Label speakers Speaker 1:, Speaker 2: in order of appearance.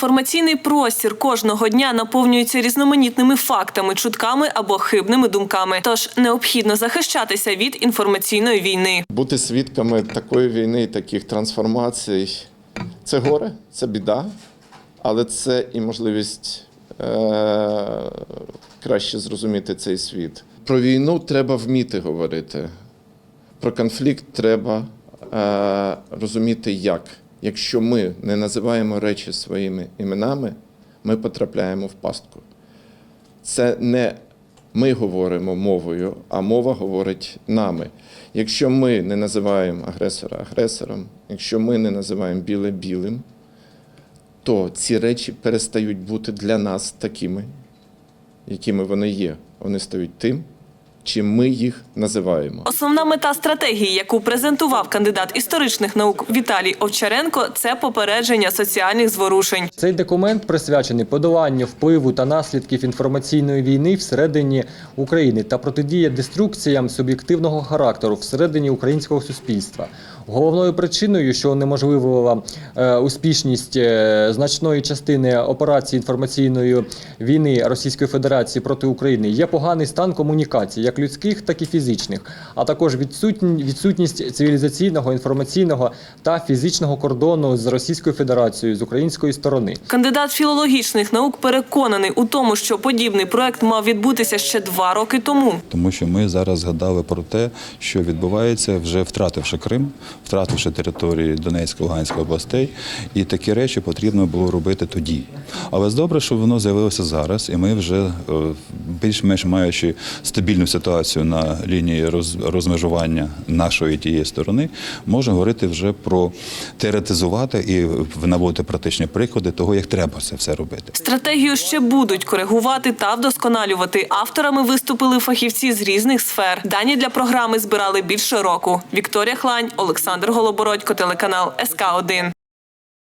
Speaker 1: Інформаційний простір кожного дня наповнюється різноманітними фактами, чутками або хибними думками. Тож необхідно захищатися від інформаційної війни.
Speaker 2: Бути свідками такої війни, таких трансформацій це горе, це біда, але це і можливість е- краще зрозуміти цей світ. Про війну треба вміти говорити. Про конфлікт треба е- розуміти як. Якщо ми не називаємо речі своїми іменами, ми потрапляємо в пастку. Це не ми говоримо мовою, а мова говорить нами. Якщо ми не називаємо агресора агресором, якщо ми не називаємо біле білим, то ці речі перестають бути для нас такими, якими вони є. Вони стають тим, чим ми їх називаємо.
Speaker 1: Основна мета стратегії, яку презентував кандидат історичних наук Віталій Овчаренко, це попередження соціальних зворушень.
Speaker 3: Цей документ присвячений подоланню впливу та наслідків інформаційної війни всередині України та протидія деструкціям суб'єктивного характеру всередині українського суспільства. Головною причиною, що унеможливила е, успішність е, значної частини операції інформаційної війни Російської Федерації проти України, є поганий стан комунікацій, як людських, так і фізичних, а також відсутні- відсутність цивілізаційного, інформаційного та фізичного кордону з Російською Федерацією з української сторони.
Speaker 1: Кандидат філологічних наук переконаний у тому, що подібний проект мав відбутися ще два роки тому.
Speaker 4: Тому що ми зараз згадали про те, що відбувається, вже втративши Крим, втративши території Донецької, Луганської областей, і такі речі потрібно було робити тоді. Але добре, що воно з'явилося зараз, і ми вже е, більш-менш маючи стабільну ситуацію на лінії роз- розмежування нашої тієї сторони, можемо говорити вже про теоретизувати і наводити практичні приклади того, як треба це все робити.
Speaker 1: Стратегію ще будуть коригувати та вдосконалювати. Авторами виступили фахівці з різних сфер. Дані для програми збирали більше року. Вікторія Хлань, Олександр Голобородько, телеканал СК 1